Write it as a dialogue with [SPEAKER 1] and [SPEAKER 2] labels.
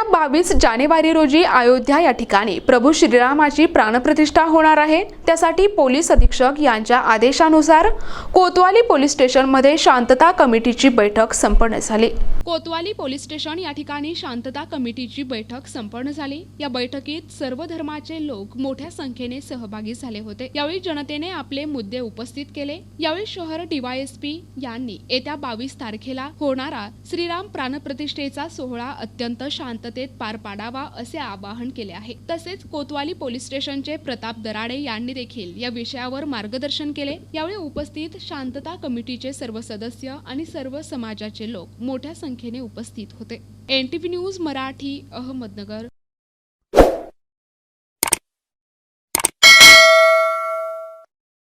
[SPEAKER 1] बावीस जानेवारी रोजी अयोध्या या ठिकाणी प्रभू श्रीरामाची प्राणप्रतिष्ठा होणार आहे. त्यासाठी पोलीस अधीक्षक यांच्या आदेशानुसार कोतवाली पोलीस स्टेशनमध्ये शांतता कमिटीची बैठक संपन्न झाली. कोतवाली पोलीस स्टेशन या ठिकाणी शांतता कमिटीची बैठक संपन्न झाली. या बैठकीत सर्व धर्माचे लोक मोठ्या संख्येने सहभागी झाले होते. यावेळी जनतेने आपले मुद्दे उपस्थित केले. यावेळी शहर डीवायएसपी यांनी येत्या बावीस तारखेला होणारा श्रीराम प्राणप्रतिष्ठेचा सोहळा अत्यंत शांत शांततेत पार पाडावा असे आवाहन केले आहे. तसेच कोतवाली पोलीस स्टेशनचे प्रताप दराडे यांनी देखील या विषयावर मार्गदर्शन केले. यावेळी उपस्थित शांतता कमिटीचे सर्व सदस्य आणि सर्व समाजाचे लोक मोठ्या संख्येने उपस्थित होते. NTV news Marathi Ahmednagar.